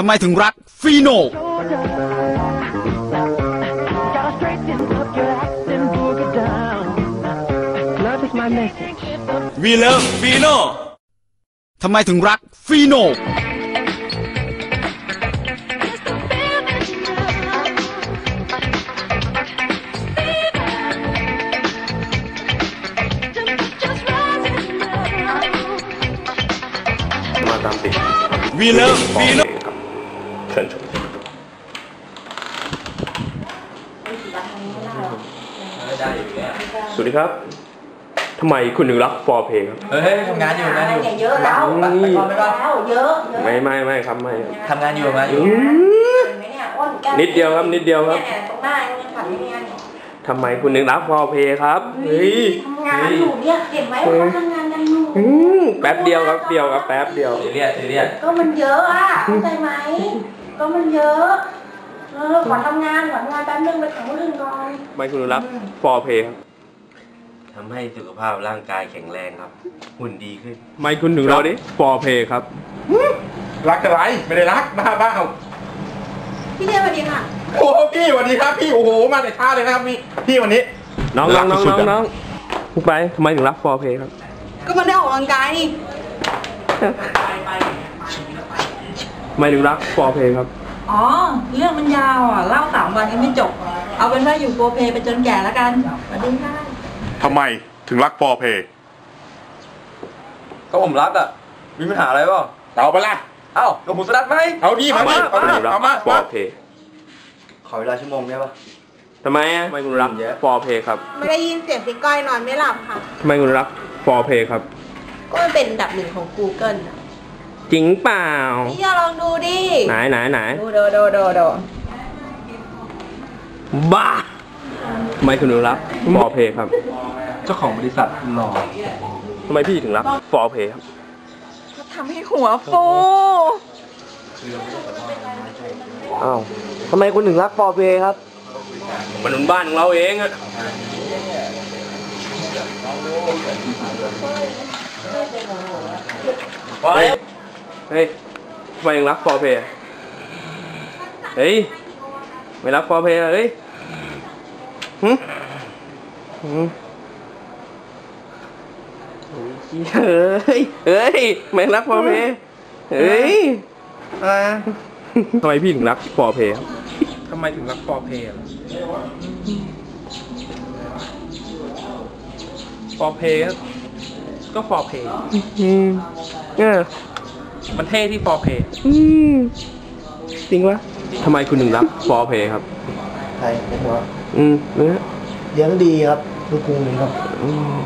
ทำไมถึงรักฟีโน Gotta straighten up your act and boogie down. Love is my message. วีเลฟฟีโนทำไมถึงรักฟีโนมาตามติดวีเลฟฟีโนครับเชิญชมสวัสดีครับทำไมคุณถึงรักฟอร์เพย์ครับ เฮ้ยทำงานอยู่ทำงานอยู่เนี่ยเยอะแล้วไปก่อนไปก่อนแล้วเยอะเยอะไม่ไม่ไม่ครับไม่ทำงานอยู่ทำงานอยู่เห็นไหมเนี่ยอ้วนแก้มนิดเดียวครับนิดเดียวครับเนี่ยตรงหน้าเนี่ยฝันเนี่ยทำไมคุณถึงรักฟอร์เพย์ครับเฮ้ยทำงานอยู่เนี่ยเห็นไหมว่าเขาทำงานกันอยู่อืมแป๊บเดียวครับเดียวครับแป๊บเดียวซีเรียสซีเรียสก็มันเยอะอะเข้าใจไหม ก็มันเยอะ เออขอทำงานขอทำงานแป๊บนึงไปถามคนอื่นก่อนทำไมคุณถึงรักฟอร์เพย์ครับทำให้สุขภาพร่างกายแข็งแรงครับ หุ่นดีขึ้นทำไมคุณถึงรักฟอร์เพย์ครับ รักอะไรไม่ได้รักบ้าบ้าเอาพี่เรียกมาดีค่ะ โอ้โหพี่สวัสดีครับพี่โอ้โหมาแต่เช้าเลยนะครับพี่พี่วันนี้ น้องน้องน้องน้องน้องพูดไปทำไมถึงรักฟอร์เพย์ครับ ก็มันได้ออกกำลังกายนี่ทำไมถึงรักฟอร์เพย์ครับ อ๋อ เรื่องมันยาวอะ เล่าสามวันยังไม่จบ เอาเป็นว่าอยู่โปรเพไปจนแก่แล้วกันสวัสดีค่ะทำไมถึงรักฟอร์เพย์ก็ผมรักอะ มีปัญหาอะไรเปล่าเอาไปละเอ้ากับหมูสลัดไหมเอาดีมาทำไมดิเอาคุณมาถึงรักเอามาฟอมาร์เพย์ขอเวลาชั่วโมงได้ปะทำไมอะทำไมคุณรักฟอร์เพย์ครับ ไม่ได้ยินเสียงพี่ก้อยนอนไม่หลับค่ะทำไมคุณรักฟอร์เพย์ครับ ก็มันเป็นอันดับหนึ่งของ Google อะ จริงเปล่า พี่ลองดูดิ ไหนไหนไหนดูดูดูดูดูบ้าทำไมคุณถึงรักฟอร์เพย์ครับ เจ้าของบริษัทหล่อทำไมพี่ถึงรักฟอร์เพย์ครับก็ทำให้หัวฟูอ้าวทำไมคุณถึงรักฟอร์เพย์ครับมันเป็นบ้านของเราเองอะเฮ้ย เฮ้ยทำไมยังรักฟอร์เพย์อะเฮ้ย ไม่รักฟอร์เพย์อะเฮ้ยหึหึเฮ้ย เฮ้ย ไม่รักฟอร์เพย์เฮ้ยทำไมพี่ถึงรักฟอร์เพย์ครับทำไมถึงรักฟอร์เพย์ฟอร์เพย์ก็ฟอร์เพย์อืมเออ มันเท่ที่ฟอร์เพย์อืมจริงวะทำไมคุณถึงรักฟอร์เพย์ครับ ใช่ผมว่าอืมเนื้อเลี้ยงดีครับลูกกรุงนี้ครับ อืม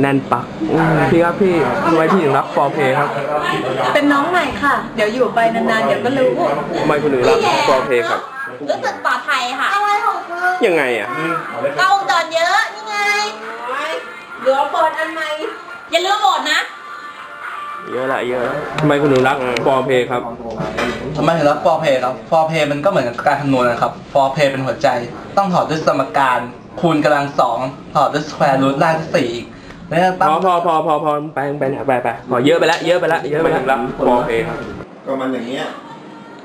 แน่นปักอืมพี่ครับพี่ทำไมพี่ถึงรักฟอร์เพย์ครับเป็นน้องใหม่ค่ะ เดี๋ยวอยู่ไปนานๆ เดี๋ยวก็รู้ทำไมคุณถึงรักฟอร์เพย์ครับ รู้สึกปลอดภัยค่ะ อะไรของเธอยังไงอะกล้องวงจรเยอะ นี่ไงเหลือเปิดอันใหม่ อย่าลืมโหมดนะ เยอะละเยอะละทำไมคุณถึงรักฟอร์เพย์ครับ ทำไมถึงรักฟอร์เพย์ครับฟอร์เพย์มันก็เหมือนกับการคำนวณนะครับฟอร์เพย์เป็นหัวใจ ต้องถอดด้วยสมการคูณกำลังสองถอดด้วยสแควร์รูทล่างที่สี่อีกแล้วพตั้งอพอพอพอพอไปไปเนี่ยไปไปพอเยอะไปแล้วเยอะไปแล้วเยอะไปแล้วรักฟอร์เพย์ครับก็มันอย่างเงี้ย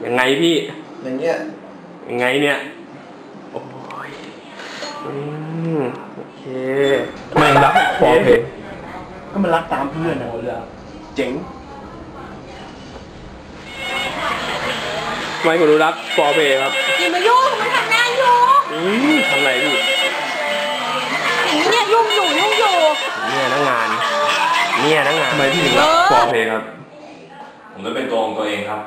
ยังไงพี่ อย่างเงี้ย ยังไงเนี่ย โอ้ยอืมโอเคทำไมรักฟอร์เพย์ก็มันรักตามเพื่อนนะ เจ๋งทำไมคุณถึงรักฟอร์เพย์ครับอย่ามายุ่งมันทำงานอยู่อืมทำไรพี่อย่างนี้เนี่ยยุ่งอยู่ยุ่งอยู่ เนี่ยนักงาน เนี่ยนักงานทำไมพี่ถึงรักฟอร์เพย์ครับผมก็เป็นตัวของตัวเองครับ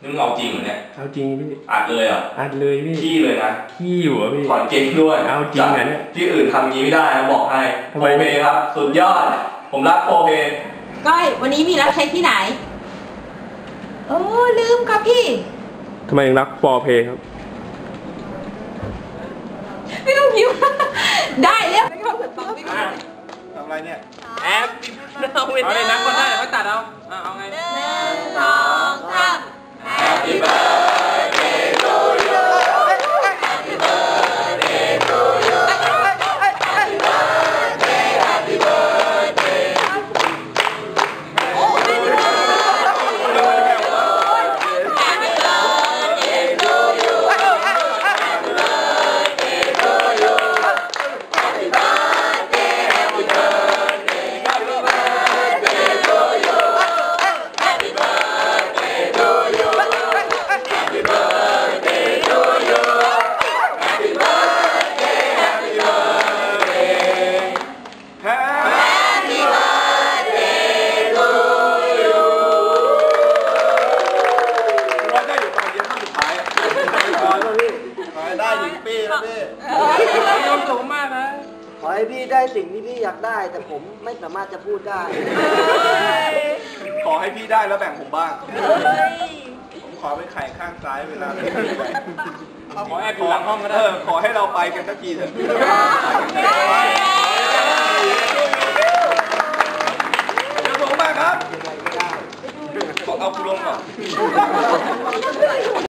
นี่มึงเอาจริงเหรอเนี่ยเอาจริงพี่อัดเลยเหรอะอัดเลยพี่ขี้เลยนะขี้อยู่อะพี่ถอนเก่งด้วยเอาจริงเหรอเนี่ยที่อื่นทำงี้ไม่ได้นะบอกให้ทำโฟไมเมครับ สุดยอด ผมรักโฟเมก้อยวันนี้มีรับใช้ที่ไหน โอ้ลืมค่ะพี่ ทำไมถึงรักฟอร์เพย์ครับ ไม่ต้องยิ้ม ได้แล้วทำอะไรเนี่ยแอปเอาเลยนักก็ได้เขาตัดเอาเอาไง หนึ่ สิ่งที่พี่อยากได้ แต่ผมไม่สามารถจะพูดได้ ขอให้พี่ได้แล้วแบ่งผมบ้าง ผมขอเป็นไข่ข้างซ้ายเวลาเราไปขอแอบอยู่หลังห้องก็ได้เออขอให้เราไปกันสักทีเถอะเดี๋ยวผมมาครับ ขอเอาคุณลงก่อน